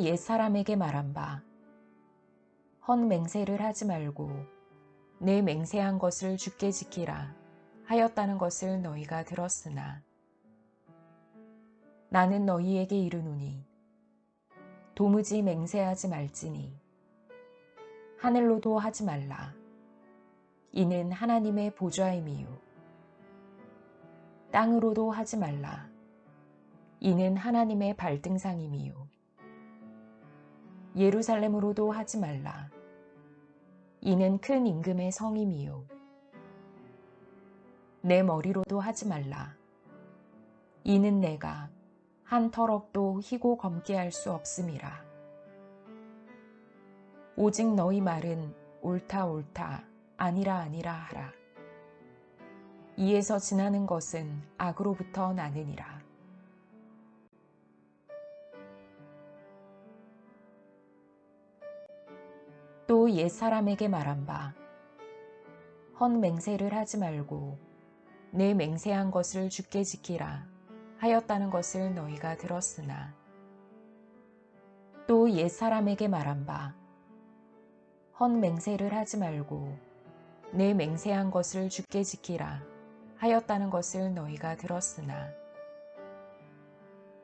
또 옛사람에게 말한 바 헛맹세를 하지 말고 내 맹세한 것을 죽게 지키라 하였다는 것을 너희가 들었으나 나는 너희에게 이르노니 도무지 맹세하지 말지니 하늘로도 하지 말라. 이는 하나님의 보좌임이요. 땅으로도 하지 말라. 이는 하나님의 발등상임이요 예루살렘으로도 하지 말라. 이는 큰 임금의 성임이요. 내 머리로도 하지 말라. 이는 내가 한 터럭도 희고 검게 할 수 없음이라. 오직 너희 말은 옳다 옳다 아니라 아니라 하라. 이에서 지나는 것은 악으로부터 나느니라 또 옛사람에게 말한 바 헛맹세를 하지 말고 내 맹세한 것을 죽게 지키라 하였다는 것을 너희가 들었으나. 또 옛사람에게 말한 바 헛맹세를 하지 말고 내 맹세한 것을 죽게 지키라 하였다는 것을 너희가 들었으나.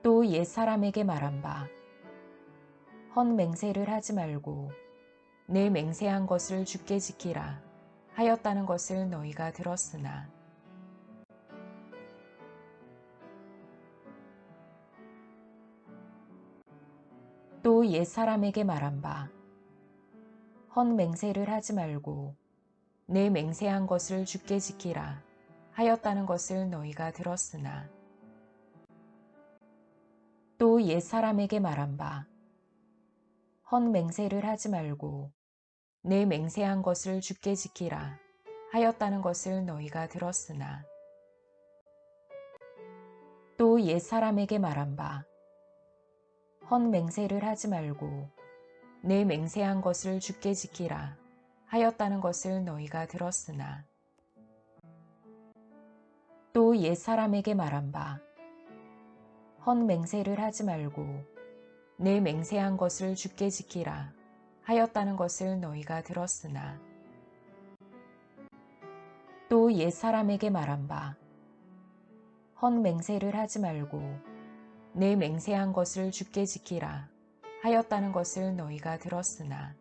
또 옛사람에게 말한 바 헛맹세를 하지 말고 내 맹세한 것을 죽게 지키라 하였다는 것을 너희가 들었으나. 또 옛사람에게 말한 바 헛맹세를 하지 말고 내 맹세한 것을 죽게 지키라 하였다는 것을 너희가 들었으나. 또 옛사람에게 말한 바 헛맹세를 하지 말고 내 맹세한 것을 죽게 지키라 하였다는 것을 너희가 들었으나. 또 옛사람에게 말한 바 헛맹세를 하지 말고 내 맹세한 것을 죽게 지키라 하였다는 것을 너희가 들었으나. 또 옛사람에게 말한 바 헛맹세를 하지 말고 내 맹세한 것을 죽게 지키라 하였다는 것을 너희가 들었으나. 또 옛사람에게 말한 바 헛맹세를 하지 말고 내 맹세한 것을 죽게 지키라 하였다는 것을 너희가 들었으나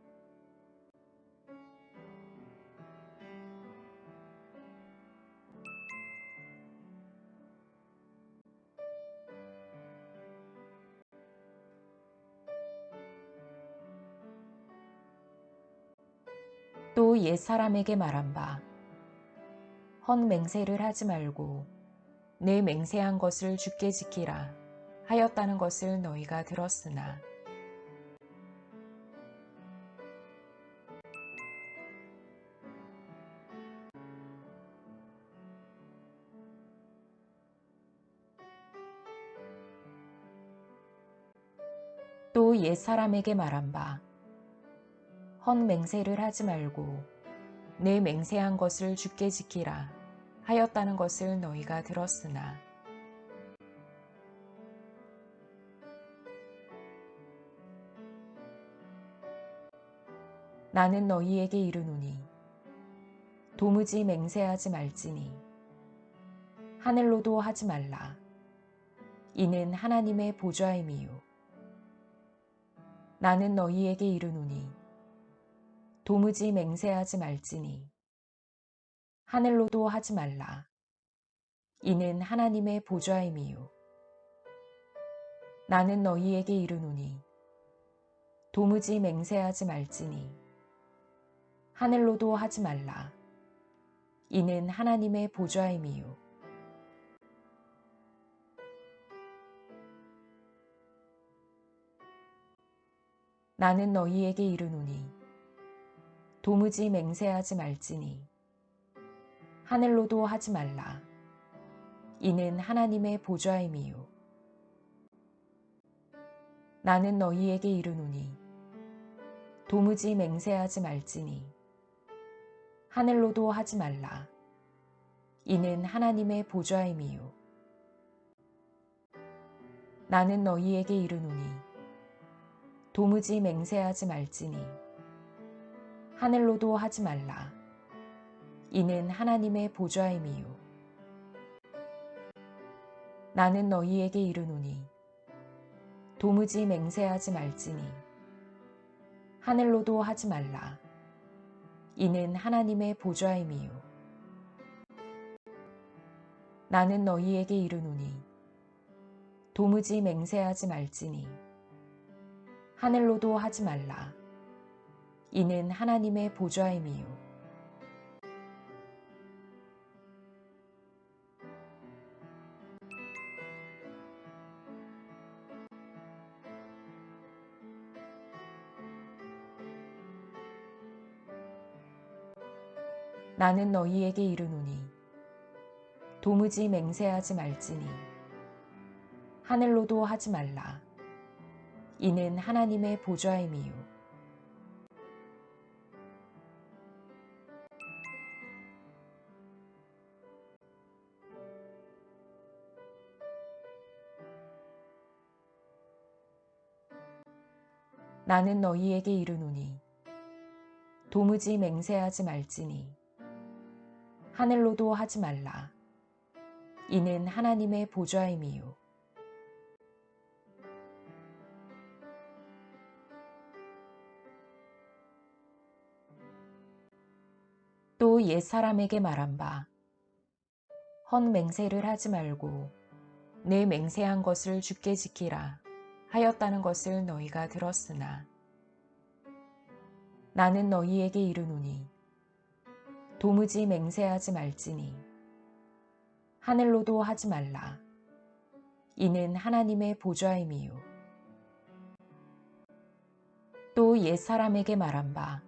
또 옛사람에게 말한 바 헛 맹세를 하지 말고 내 맹세한 것을 죽게 지키라 하였다는 것을 너희가 들었으나. 또 옛사람에게 말한 바 헛 맹세를 하지 말고 내 맹세한 것을 죽게 지키라 하였다는 것을 너희가 들었으나. 나는 너희에게 이르노니 도무지 맹세하지 말지니 하늘로도 하지 말라. 이는 하나님의 보좌임이요. 나는 너희에게 이르노니 도무지 맹세하지 말지니. 하늘로도 하지 말라. 이는 하나님의 보좌임이요. 나는 너희에게 이르노니 도무지 맹세하지 말지니. 하늘로도 하지 말라. 이는 하나님의 보좌임이요. 나는 너희에게 이르노니 도무지 맹세하지 말지니. 하늘로도 하지 말라. 이는 하나님의 보좌임이요. 나는 너희에게 이르노니 도무지 맹세하지 말지니. 하늘로도 하지 말라. 이는 하나님의 보좌임이요. 나는 너희에게 이르노니 도무지 맹세하지 말지니 하늘로도 하지 말라. 이는 하나님의 보좌임이요. 나는 너희에게 이르노니 도무지 맹세하지 말지니 하늘로도 하지 말라. 이는 하나님의 보좌임이요. 나는 너희에게 이르노니 도무지 맹세하지 말지니 하늘로도 하지 말라. 이는 하나님의 보좌임이요. 나는 너희에게 이르노니 도무지 맹세하지 말지니 하늘로도 하지 말라. 이는 하나님의 보좌임이요. 나는 너희에게 이르노니 도무지 맹세하지 말지니 하늘로도 하지 말라. 이는 하나님의 보좌임이요. 또 옛사람에게 말한 바, 헛 맹세를 하지 말고 내 맹세한 것을 죽게 지키라 하였다는 것을 너희가 들었으나 나는 너희에게 이르노니 도무지 맹세하지 말지니 하늘로도 하지 말라. 이는 하나님의 보좌임이요. 또 옛사람에게 말한 바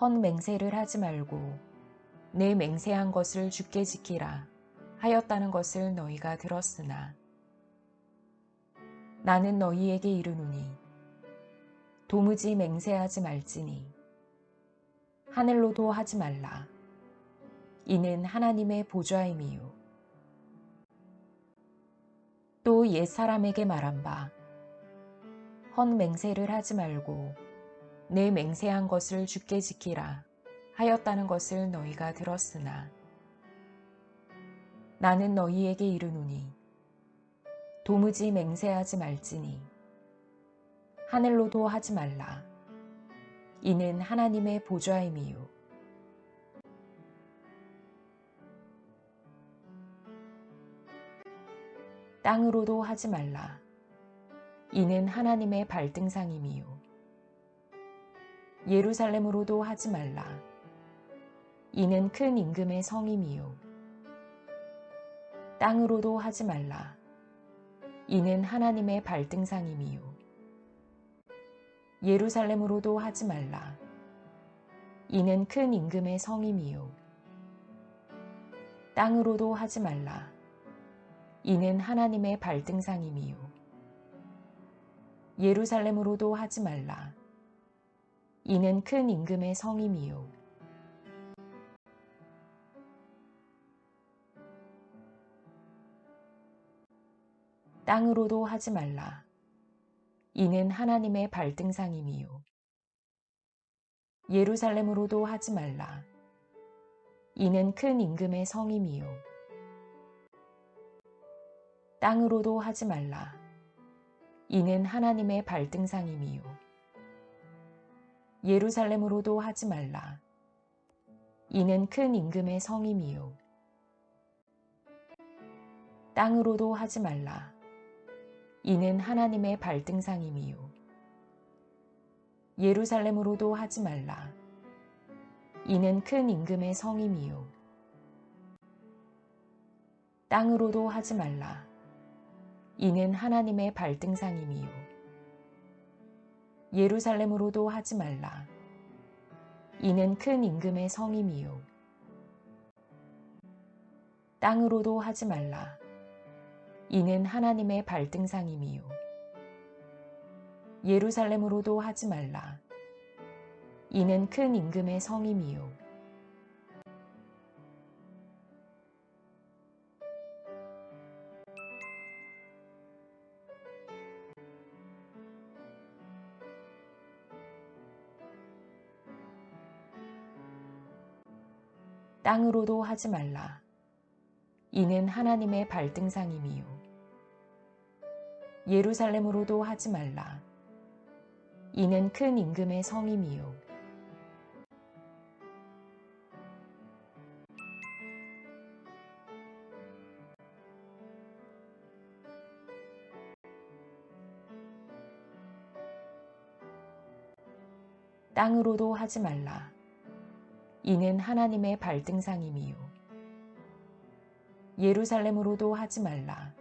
헛 맹세를 하지 말고 내 맹세한 것을 죽게 지키라 하였다는 것을 너희가 들었으나 나는 너희에게 이르노니 도무지 맹세하지 말지니 하늘로도 하지 말라. 이는 하나님의 보좌임이요. 또 옛사람에게 말한 바 헛맹세를 하지 말고 내 맹세한 것을 죽게 지키라 하였다는 것을 너희가 들었으나 나는 너희에게 이르노니 도무지 맹세하지 말지니 하늘로도 하지 말라 이는 하나님의 보좌임이요 땅으로도 하지 말라 이는 하나님의 발등상임이요 예루살렘으로도 하지 말라. 이는 큰 임금의 성임이요. 땅으로도 하지 말라. 이는 하나님의 발등상임이요. 예루살렘으로도 하지 말라. 이는 큰 임금의 성임이요. 땅으로도 하지 말라. 이는 하나님의 발등상임이요. 예루살렘으로도 하지 말라. 이는 큰 임금의 성임이요. 땅으로도 하지 말라. 이는 하나님의 발등상임이요. 예루살렘으로도 하지 말라. 이는 큰 임금의 성임이요. 땅으로도 하지 말라. 이는 하나님의 발등상임이요. 예루살렘으로도 하지 말라. 이는 큰 임금의 성임이요. 땅으로도 하지 말라. 이는 하나님의 발등상임이요. 예루살렘으로도 하지 말라. 이는 큰 임금의 성임이요. 땅으로도 하지 말라. 이는 하나님의 발등상임이요. 예루살렘으로도 하지 말라. 이는 큰 임금의 성임이요. 땅으로도 하지 말라. 이는 하나님의 발등상임이요. 예루살렘으로도 하지 말라. 이는 큰 임금의 성임이요. 땅으로도 하지 말라. 이는 하나님의 발등상임이요. 예루살렘으로도 하지 말라. 이는 큰 임금의 성임이요. 땅으로도 하지 말라. 이는 하나님의 발등상임이요. 예루살렘으로도 하지 말라.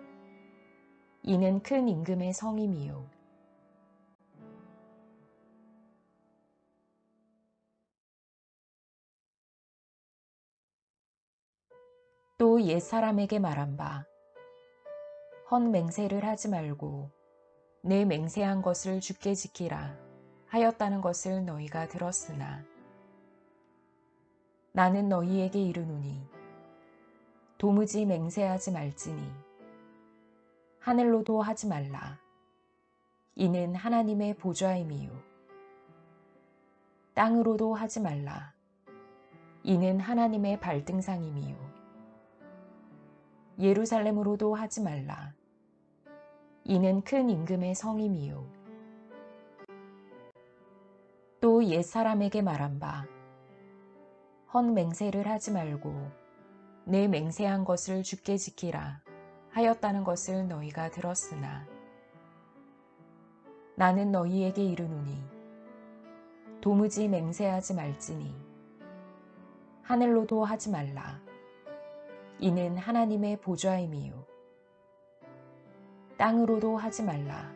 이는 큰 임금의 성임이요. 또 옛사람에게 말한 바, 헛 맹세를 하지 말고 내 맹세한 것을 죽게 지키라 하였다는 것을 너희가 들었으나 나는 너희에게 이르노니 도무지 맹세하지 말지니. 하늘로도 하지 말라. 이는 하나님의 보좌임이요. 땅으로도 하지 말라. 이는 하나님의 발등상임이요. 예루살렘으로도 하지 말라. 이는 큰 임금의 성임이요. 또 옛사람에게 말한 바, 헛 맹세를 하지 말고 내 맹세한 것을 죽게 지키라 하였다는 것을 너희가 들었으나 나는 너희에게 이르노니 도무지 맹세하지 말지니 하늘로도 하지 말라. 이는 하나님의 보좌임이요. 땅으로도 하지 말라.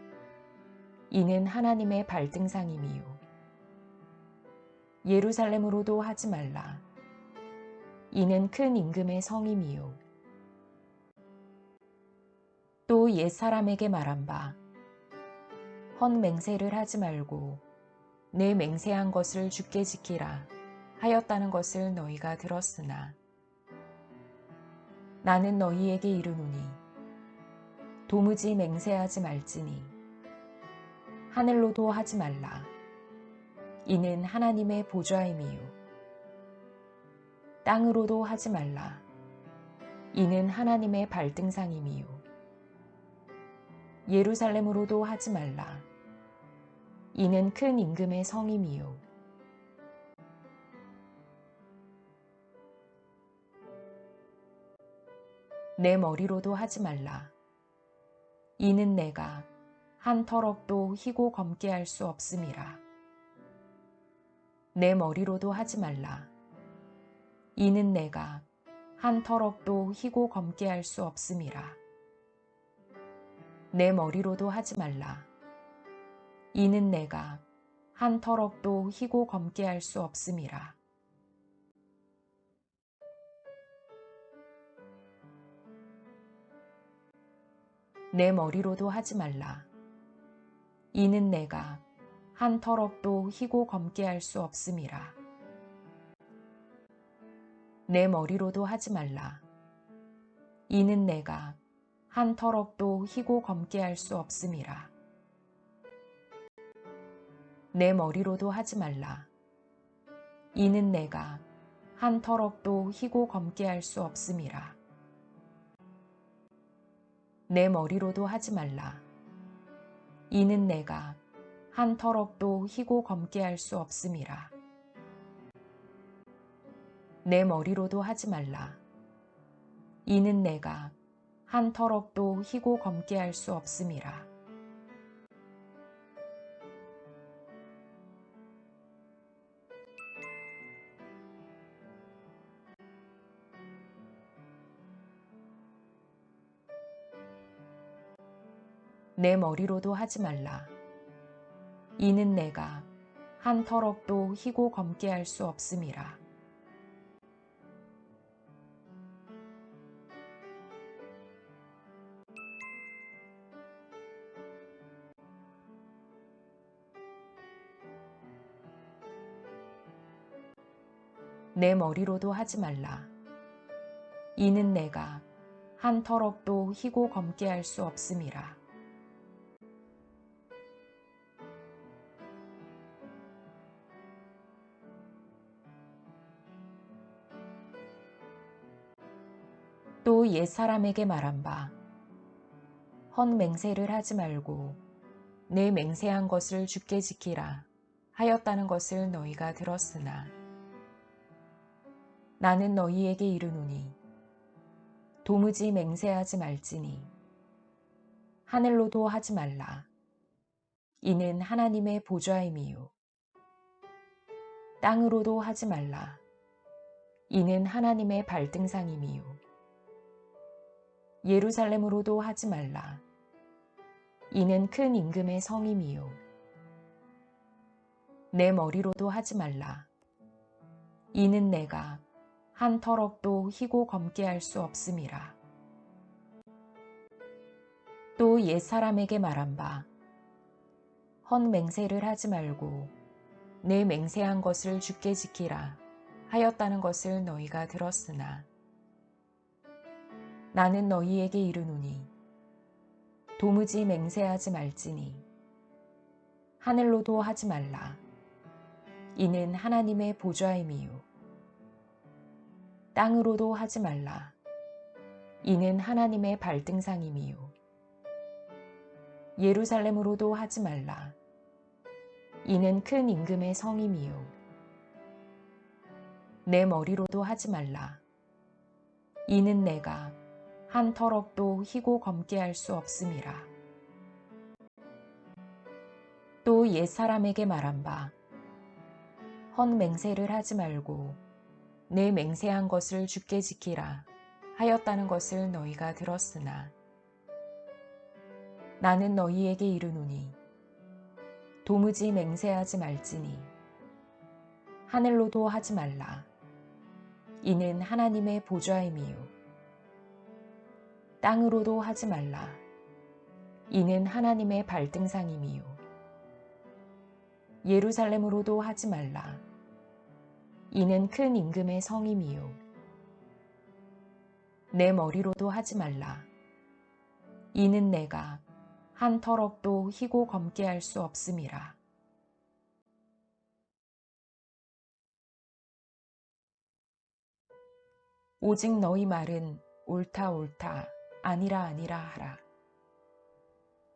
이는 하나님의 발등상임이요. 예루살렘으로도 하지 말라. 이는 큰 임금의 성임이요. 또 옛사람에게 말한 바, 헛 맹세를 하지 말고 내 맹세한 것을 죽게 지키라 하였다는 것을 너희가 들었으나 나는 너희에게 이르노니 도무지 맹세하지 말지니 하늘로도 하지 말라. 이는 하나님의 보좌임이요. 땅으로도 하지 말라. 이는 하나님의 발등상임이요. 예루살렘으로도 하지 말라. 이는 큰 임금의 성임이요. 내 머리로도 하지 말라. 이는 내가 한 터럭도 희고 검게 할 수 없음이라. 내 머리로도 하지 말라. 이는 내가 한 터럭도 희고 검게 할 수 없음이라. 내 머리로도 하지 말라. 이는 내가 한 터럭도 희고 검게 할 수 없음이라. 내 머리로도 하지 말라. 이는 내가 한 터럭도 희고 검게 할 수 없음이라. 내 머리로도 하지 말라. 이는 내가 한 터럭도 희고 검게 할 수 없음이라. 내 머리로도 하지 말라. 이는 내가 한 터럭도 희고 검게 할 수 없음이라. 내 머리로도 하지 말라. 이는 내가 한 터럭도 희고 검게 할 수 없음이라. 내 머리로도 하지 말라. 이는 내가 한 터럭도 희고 검게 할 수 없음이라. 내 머리로도 하지 말라. 이는 내가 한 터럭도 희고 검게 할 수 없음이라. 내 머리로도 하지 말라. 이는 내가 한 터럭도 희고 검게 할 수 없음이라. 또 옛사람에게 말한 바헛 맹세를 하지 말고 내 맹세한 것을 주께 지키라 하였다는 것을 너희가 들었으나 나는 너희에게 이르노니 도무지 맹세하지 말지니 하늘로도 하지 말라 이는 하나님의 보좌임이요 땅으로도 하지 말라 이는 하나님의 발등상임이요 예루살렘으로도 하지 말라. 이는 큰 임금의 성임이요. 내 머리로도 하지 말라. 이는 내가 한 터럭도 희고 검게 할 수 없음이라. 또 옛사람에게 말한 바, 헛 맹세를 하지 말고 내 맹세한 것을 주께 지키라 하였다는 것을 너희가 들었으나 나는 너희에게 이르노니 도무지 맹세하지 말지니 하늘로도 하지 말라 이는 하나님의 보좌임이요 땅으로도 하지 말라. 이는 하나님의 발등상임이요. 예루살렘으로도 하지 말라. 이는 큰 임금의 성임이요. 내 머리로도 하지 말라. 이는 내가 한 터럭도 희고 검게 할 수 없음이라. 또 옛사람에게 말한 바, 헛 맹세를 하지 말고 내 맹세한 것을 주께 지키라 하였다는 것을 너희가 들었으나 나는 너희에게 이르노니 도무지 맹세하지 말지니 하늘로도 하지 말라 이는 하나님의 보좌임이요 땅으로도 하지 말라. 이는 하나님의 발등상임이요. 예루살렘으로도 하지 말라. 이는 큰 임금의 성임이요. 내 머리로도 하지 말라. 이는 내가 한 터럭도 희고 검게 할 수 없음이라. 오직 너희 말은 옳다 옳다 아니라 아니라 하라.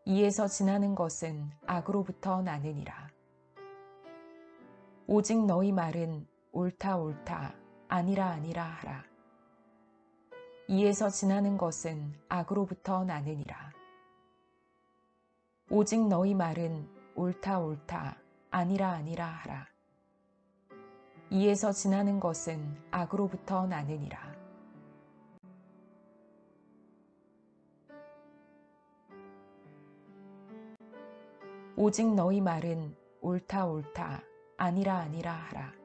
이에서 지나는 것은 악으로부터 나느니라. 오직 너희 말은 옳다 옳다 아니라 아니라 하라. 이에서 지나는 것은 악으로부터 나느니라. 오직 너희 말은 옳다 옳다 아니라 아니라 하라. 이에서 지나는 것은 악으로부터 나느니라. 오직 너희 말은 옳다 옳다 아니라 아니라 하라.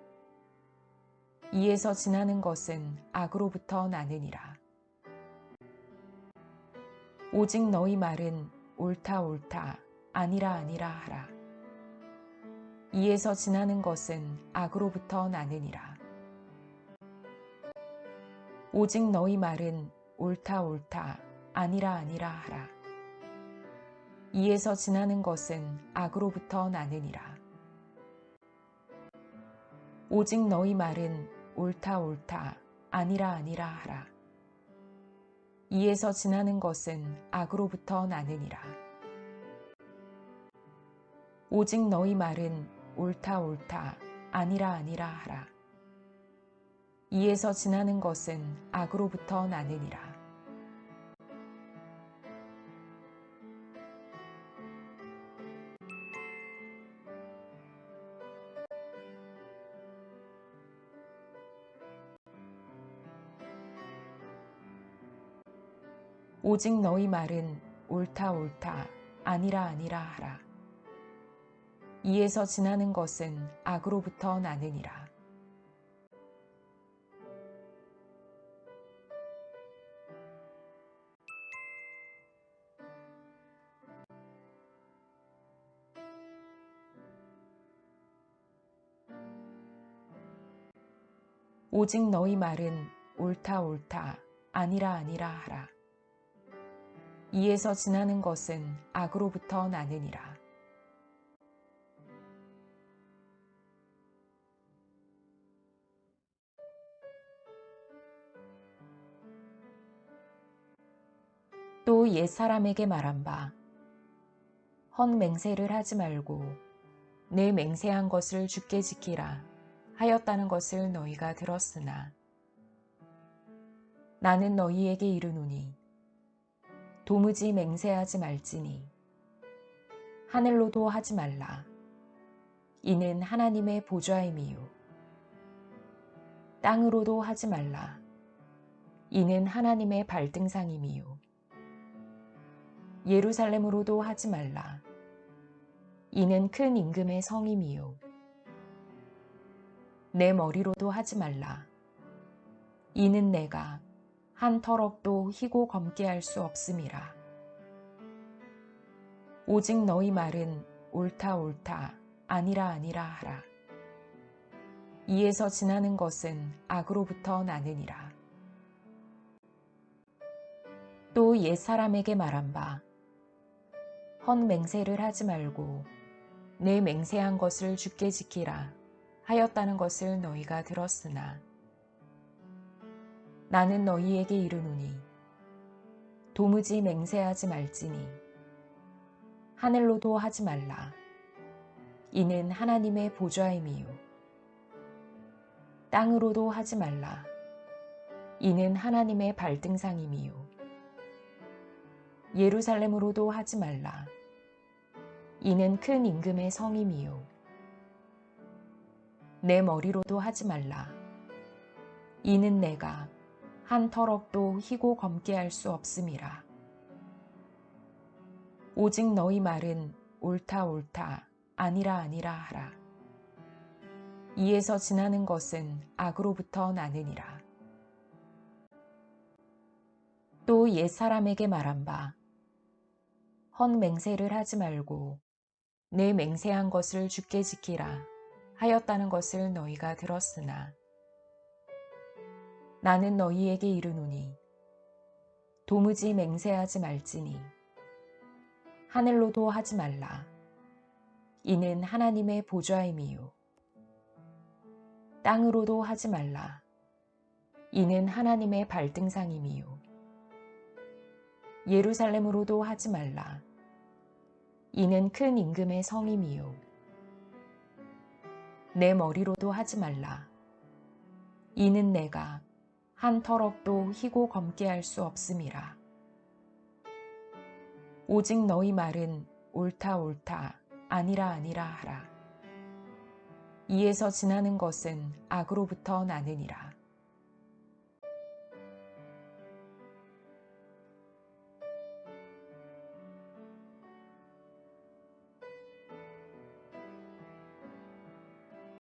이에서 지나는 것은 악으로부터 나느니라. 오직 너희 말은 옳다 옳다 아니라 아니라 하라. 이에서 지나는 것은 악으로부터 나느니라. 오직 너희 말은 옳다 옳다 아니라 아니라 하라. 이에서 지나는 것은 악으로부터 나느니라. 오직 너희 말은 옳다 옳다 아니라 아니라 하라. 이에서 지나는 것은 악으로부터 나느니라. 오직 너희 말은 옳다 옳다 아니라 아니라 하라. 이에서 지나는 것은 악으로부터 나느니라. 오직 너희 말은 옳다 옳다 아니라 아니라 하라. 이에서 지나는 것은 악으로부터 나느니라. 오직 너희 말은 옳다 옳다 아니라 아니라 하라. 이에서 지나는 것은 악으로부터 나느니라. 또 옛사람에게 말한 바, 헛 맹세를 하지 말고 내 맹세한 것을 주께 지키라 하였다는 것을 너희가 들었으나 나는 너희에게 이르노니 도무지 맹세하지 말지니. 하늘로도 하지 말라. 이는 하나님의 보좌임이요. 땅으로도 하지 말라. 이는 하나님의 발등상임이요. 예루살렘으로도 하지 말라. 이는 큰 임금의 성임이요. 내 머리로도 하지 말라. 이는 내가 한 터럭도 희고 검게 할 수 없음이라. 오직 너희 말은 옳다 옳다 아니라 아니라 하라. 이에서 지나는 것은 악으로부터 나느니라. 또 옛사람에게 말한 바 헛 맹세를 하지 말고 내 맹세한 것을 주께 지키라 하였다는 것을 너희가 들었으나 나는 너희에게 이르노니 도무지 맹세하지 말지니 하늘로도 하지 말라. 이는 하나님의 보좌임이요. 땅으로도 하지 말라. 이는 하나님의 발등상임이요. 예루살렘으로도 하지 말라. 이는 큰 임금의 성임이요. 내 머리로도 하지 말라. 이는 내가 한 터럭도 희고 검게 할 수 없음이라. 오직 너희 말은 옳다 옳다 아니라 아니라 하라. 이에서 지나는 것은 악으로부터 나느니라. 또 옛사람에게 말한 바 헛 맹세를 하지 말고 내 맹세한 것을 주께 지키라 하였다는 것을 너희가 들었으나 나는 너희에게 이르노니 도무지 맹세하지 말지니. 하늘로도 하지 말라. 이는 하나님의 보좌임이요. 땅으로도 하지 말라. 이는 하나님의 발등상임이요. 예루살렘으로도 하지 말라. 이는 큰 임금의 성임이요. 내 머리로도 하지 말라. 이는 내가 한 터럭도 희고 검게 할 수 없음이라. 오직 너희 말은 옳다 옳다 아니라 아니라 하라. 이에서 지나는 것은 악으로부터 나느니라